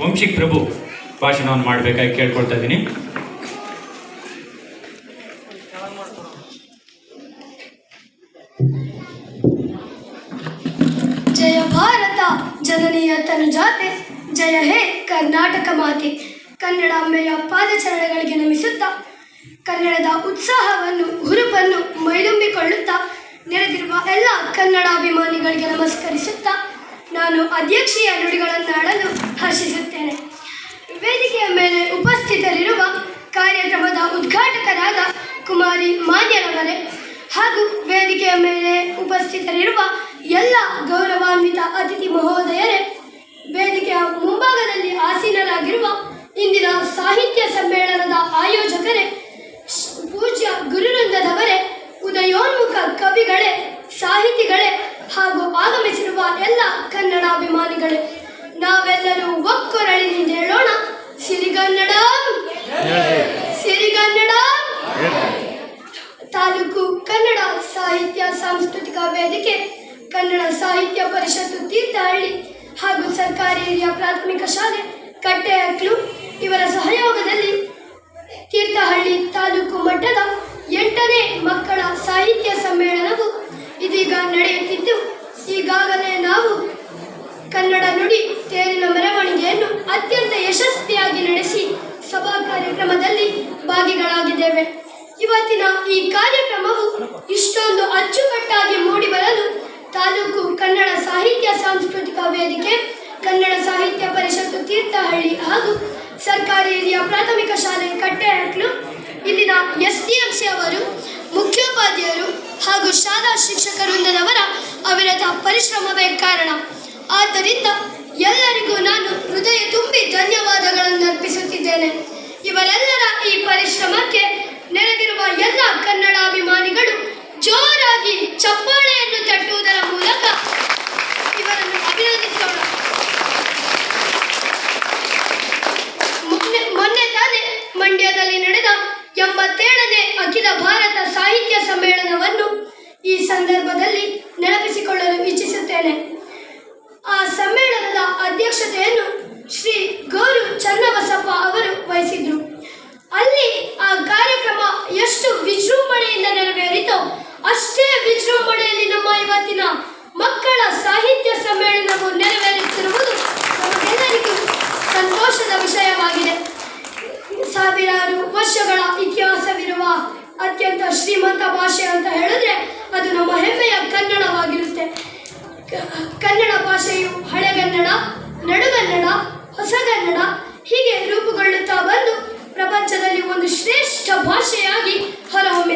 ವಂಶಿಕ್ ಪ್ರಭು ಭಾಷಣವನ್ನು ಮಾಡಬೇಕಾಗಿ ಕೇಳ್ಕೊಳ್ತಾ ಇದ್ದೀನಿ. ಜಯ ಭಾರತ, ಜನನೀಯ ತನುಜಾತೆ ಜಯ ಹೇ ಕರ್ನಾಟಕ ಮಾತೆ. ಕನ್ನಡ ಕನ್ನಡಾಂಬೆಯ ಪಾದಚರಣೆಗಳಿಗೆ ನಮಿಸುತ್ತಾ, ಕನ್ನಡದ ಉತ್ಸಾಹವನ್ನು, ಹುರುಪನ್ನು ಮೈಲುಂಬಿಕೊಳ್ಳುತ್ತಾ, ನೆರೆದಿರುವ ಎಲ್ಲ ಕನ್ನಡಾಭಿಮಾನಿಗಳಿಗೆ ನಮಸ್ಕರಿಸುತ್ತಾ ನಾನು ಅಧ್ಯಕ್ಷೀಯ ನುಡಿಗಳನ್ನಾಡಲು ಹರ್ಷಿಸುತ್ತೇನೆ. ವೇದಿಕೆಯ ಮೇಲೆ ಉಪಸ್ಥಿತರಿರುವ ಕಾರ್ಯಕ್ರಮದ ಉದ್ಘಾಟಕರಾದ ಕುಮಾರಿ ಮಾನ್ಯರವರೇ ಹಾಗೂ ವೇದಿಕೆಯ ಮೇಲೆ ಉಪಸ್ಥಿತರಿರುವ ಎಲ್ಲ ಗೌರವಾನ್ವಿತ ಅತಿಥಿ ಮಹೋದಯರೇ, ವೇದಿಕೆಯ ಮುಂಭಾಗದಲ್ಲಿ ಆಸೀನರಾಗಿರುವ ಕನ್ನಡಾಭಿಮಾನಿಗಳೇ ನಾವೆಲ್ಲರೂ ಒಕ್ಕೊರಳಿನಿಂದ ಹೇಳೋಣ. ಸಿರಿಗನ್ನಡ. ಸಿರಿಗನ್ನಡ. ತಾಲೂಕು ಕನ್ನಡ ಸಾಹಿತ್ಯ ಸಾಂಸ್ಕೃತಿಕ ವೇದಿಕೆ ಕನ್ನಡ ಸಾಹಿತ್ಯ ಪರಿಷತ್ತು ತೀರ್ಥಹಳ್ಳಿ ಹಾಗೂ ಸರ್ಕಾರಿ ಹಿರಿಯ ಪ್ರಾಥಮಿಕ ಶಾಲೆ ಕಟ್ಟೆಹಕ್ಲು ಇವರ ಸಹಯೋಗದಲ್ಲಿ ತೀರ್ಥಹಳ್ಳಿ ತಾಲೂಕು ಮಟ್ಟದ ಎಂಟನೇ ಮಕ್ಕಳ ಸಾಹಿತ್ಯ ಸಮ್ಮೇಳನವು ಇದೀಗ ನಡೆಯುತ್ತಿದ್ದು ಈಗಾಗಲೇ ನಾವು ಕನ್ನಡ ನುಡಿ ತೇರಿನ ಮೆರವಣಿಗೆಯನ್ನು ಅತ್ಯಂತ ಯಶಸ್ವಿಯಾಗಿ ನಡೆಸಿ ಸಭಾ ಕಾರ್ಯಕ್ರಮದಲ್ಲಿ ಭಾಗಿಗಳಾಗಿದ್ದೇವೆ. ಇವತ್ತಿನ ಈ ಕಾರ್ಯಕ್ರಮವು ಇಷ್ಟೊಂದು ಅಚ್ಚುಕಟ್ಟಾಗಿ ಮೂಡಿಬರಲು ತಾಲೂಕು ಕನ್ನಡ ಸಾಹಿತ್ಯ ಸಾಂಸ್ಕೃತಿಕ ವೇದಿಕೆ, ಕನ್ನಡ ಸಾಹಿತ್ಯ ಪರಿಷತ್ತು ತೀರ್ಥಹಳ್ಳಿ ಹಾಗೂ ಸರ್ಕಾರಿ ಹಿರಿಯ ಪ್ರಾಥಮಿಕ ಶಾಲೆ ಕಟ್ಟೆಹಕ್ಲು ಇಲ್ಲಿನ ಎಸ್ ಡಿ ಎಂ ಸಿ ಅವರು, ಮುಖ್ಯೋಪಾಧ್ಯಾಯರು ಹಾಗೂ ಶಾಲಾ ಶಿಕ್ಷಕ ವೃಂದದವರ ಅವಿರತ ಪರಿಶ್ರಮವೇ ಆದ್ದರಿಂದ ಎಲ್ಲರಿಗೂ ನಾನು ಹೃದಯ ತುಂಬಿ ಧನ್ಯವಾದಗಳನ್ನು ಅರ್ಪಿಸುತ್ತಿದ್ದೇನೆ. ಇವರೆಲ್ಲರ ಈ ಪರಿಶ್ರಮಕ್ಕೆ ನೆರೆದಿರುವ ಎಲ್ಲ ಕನ್ನಡಾಭಿಮಾನಿಗಳು ಜೋರಾಗಿ ಚಪ್ಪಾಳೆಯನ್ನು ತಟ್ಟುವುದರ ಮೂಲಕ ಇವರನ್ನು ಅಭಿನಂದಿಸೋಣ. ಮೊನ್ನೆ ತಾನೇ ಮಂಡ್ಯದಲ್ಲಿ ನಡೆದ ಎಂಬತ್ತೇಳನೇ ಅಖಿಲ ಭಾರತ ಸಾಹಿತ್ಯ ಸಮ್ಮೇಳನವನ್ನು ಈ ಸಂದರ್ಭದಲ್ಲಿ ನೆನಪಿಸಿಕೊಳ್ಳಲು ಇಚ್ಛಿಸುತ್ತೇನೆ. ಆ ಸಮ್ಮೇಳನದ ಅಧ್ಯಕ್ಷತೆಯನ್ನು ಶ್ರೀ ಗೌರು ಚನ್ನಬಸಪ್ಪ ನಡುಗನ್ನಡ ಹೊಸಗನ್ನಡ ಹೀಗೆ ರೂಪುಗೊಳ್ಳುತ್ತಾ ಬಂದು ಪ್ರಪಂಚದಲ್ಲಿ ಒಂದು ಶ್ರೇಷ್ಠ ಭಾಷೆಯಾಗಿ ಹೊರಹೊಮ್ಮಿದೆ.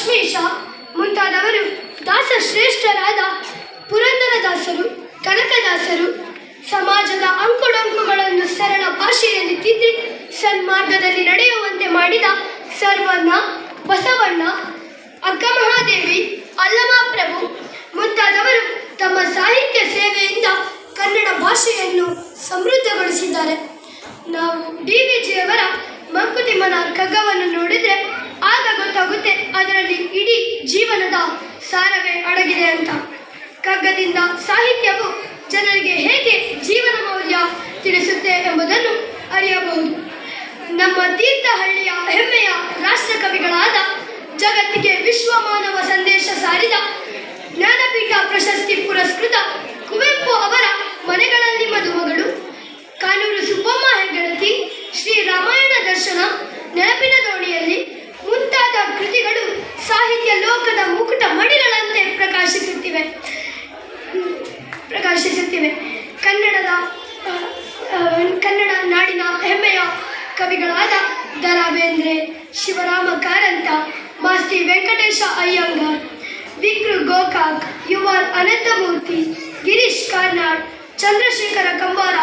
ಲಕ್ಷ್ಮೀಶ ಮುಂತಾದವರು ದಾಸ ಶ್ರೇಷ್ಠರಾದ ಪುರಂದರದಾಸರು ಕನಕದಾಸರು ಸಮಾಜದ ಅಂಕುಡೊಂಕುಗಳನ್ನು ಸರಳ ಭಾಷೆಯಲ್ಲಿ ತಿದ್ದಿ ಸನ್ಮಾರ್ಗದಲ್ಲಿ ನಡೆಯುವಂತೆ ಮಾಡಿದ ಸರ್ವಣ್ಣ ಬಸವಣ್ಣ ಅಕ್ಕಮಹಾದೇವಿ ಅಲ್ಲಮಾಪ್ರಭು ಅದರಲ್ಲಿ ಇಡೀ ಜೀವನದ ಸಾರವೇ ಅಡಗಿದೆ ಅಂತ. ಕಗ್ಗದಿಂದ ಸಾಹಿತ್ಯವು ಜನರಿಗೆ ಹೇಗೆ ಜೀವನ ಮೌಲ್ಯ ತಿಳಿಸುತ್ತೆ ಎಂಬುದನ್ನು ಅರಿಯಬಹುದು. ನಮ್ಮ ತೀರ್ಥಹಳ್ಳಿಯ ಹೆಮ್ಮೆಯ ರಾಷ್ಟ್ರಕವಿಗಳಾದ ಜಗತ್ತಿಗೆ ವಿಶ್ವ ಮಾನವ ಸಂದೇಶ ಸಾರಿದ ಜ್ಞಾನಪೀಠ ಪ್ರಶಸ್ತಿ ಪುರಸ್ಕೃತ ಕುವೆಂಪು ಅವರ ಮನೆಗಳಲ್ಲಿ ಮದುಮಗಳು, ಕಾನೂರು ಸುಬ್ಬಮ್ಮ ಹೆಗ್ಗಡತಿ, ಶ್ರೀ ರಾಮಾಯಣ ದರ್ಶನ ನೆನಪಿನ ದೋಣಿಯಲ್ಲಿ ಕೃತಿಗಳು ಸಾಹಿತ್ಯ ಲೋಕದ ಮುಕುಟ ಮಣಿಗಳಂತೆ ಪ್ರಕಾಶಿಸುತ್ತಿವೆ. ಪ್ರಕಾಶಿಸುತ್ತಿವೆ. ಕನ್ನಡದ ಕನ್ನಡ ನಾಡಿನ ಹೆಮ್ಮೆಯ ಕವಿಗಳಾದ ದ ರಾ ಬೇಂದ್ರೆ ಶಿವರಾಮ ಕಾರಂತ, ಮಾಸ್ತಿ ವೆಂಕಟೇಶ ಅಯ್ಯಂಗಾರ್, ವಿಕ್ರು ಗೋಕಾಕ್, ಯುವರ್ ಅನಂತಮೂರ್ತಿ, ಗಿರೀಶ್ ಕಾರ್ನಾಡ್, ಚಂದ್ರಶೇಖರ ಕಂಬಾರ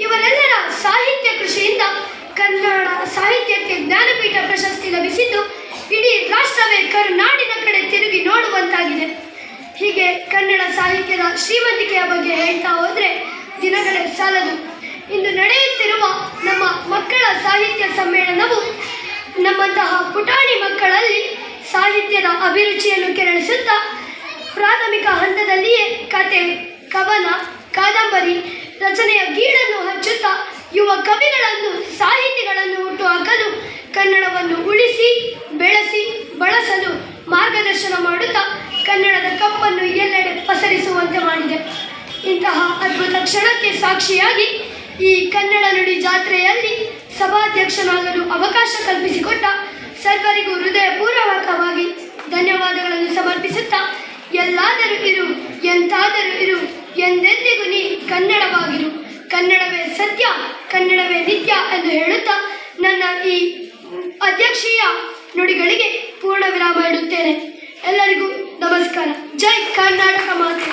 ಇವರೆಲ್ಲರ ಸಾಹಿತ್ಯ ಕೃಷಿಯಿಂದ ಕನ್ನಡ ಸಾಹಿತ್ಯಕ್ಕೆ ಜ್ಞಾನಪೀಠ ಪ್ರಶಸ್ತಿ ರಾಷ್ಟ್ರವೇ ಕರುನಾಡಿನ ಕಡೆ ತಿರುಗಿ ನೋಡುವಂತಾಗಿದೆ. ಹೀಗೆ ಕನ್ನಡ ಸಾಹಿತ್ಯದ ಶ್ರೀಮಂತಿಕೆಯ ಬಗ್ಗೆ ಹೇಳ್ತಾ ಹೋದರೆ ದಿನಗಳೇ ಸಾಲದು. ಇಂದು ನಡೆಯುತ್ತಿರುವ ನಮ್ಮ ಮಕ್ಕಳ ಸಾಹಿತ್ಯ ಸಮ್ಮೇಳನವು ನಮ್ಮಂತಹ ಪುಟಾಣಿ ಮಕ್ಕಳಲ್ಲಿ ಸಾಹಿತ್ಯದ ಅಭಿರುಚಿಯನ್ನು ಕೆರಳಿಸುತ್ತಾ ಪ್ರಾಥಮಿಕ ಹಂತದಲ್ಲಿಯೇ ಕತೆ, ಕವನ, ಕಾದಂಬರಿ, ರಚನೆಯ ಗೀಡನ್ನು ಹಚ್ಚುತ್ತಾ ಯುವ ಕವಿಗಳನ್ನು, ಸಾಹಿತಿಗಳನ್ನು ಹುಟ್ಟುಹಾಕಲು ಕನ್ನಡವನ್ನು ಉಳಿಸಿ, ಬೆಳೆಸಿ, ಬಳಸಲು ಮಾರ್ಗದರ್ಶನ ಮಾಡುತ್ತಾ ಕನ್ನಡದ ಕಪ್ಪನ್ನು ಎಲ್ಲೆಡೆ ಪಸರಿಸುವಂತೆ ಮಾಡಿದೆ. ಇಂತಹ ಅದ್ಭುತ ಕ್ಷಣಕ್ಕೆ ಸಾಕ್ಷಿಯಾಗಿ ಈ ಕನ್ನಡ ನುಡಿ ಜಾತ್ರೆಯಲ್ಲಿ ಸಭಾಧ್ಯಕ್ಷನಾಗಲು ಅವಕಾಶ ಕಲ್ಪಿಸಿಕೊಟ್ಟ ಸರ್ವರಿಗೂ ಹೃದಯಪೂರ್ವಕವಾಗಿ ಧನ್ಯವಾದಗಳನ್ನು ಸಮರ್ಪಿಸುತ್ತಾ, ಎಲ್ಲಾದರೂ ಇರು, ಎಂತಾದರೂ ಇರು, ಎಂದೆಂದಿಗೂ ನೀ ಕನ್ನಡವಾಗಿರು. ಕನ್ನಡವೇ ಸತ್ಯ, ಕನ್ನಡವೇ ನಿತ್ಯ ಎಂದು ಹೇಳುತ್ತಾ ನನ್ನ ಈ ಅಧ್ಯಕ್ಷೀಯ ನುಡಿಗಳಿಗೆ ಪೂರ್ಣ ವಿರಾಮ ಇಡುತ್ತೇನೆ ಎಲ್ಲರಿಗೂ ನಮಸ್ಕಾರ. ಜೈ ಕರ್ನಾಟಕ ಮಾತೆ.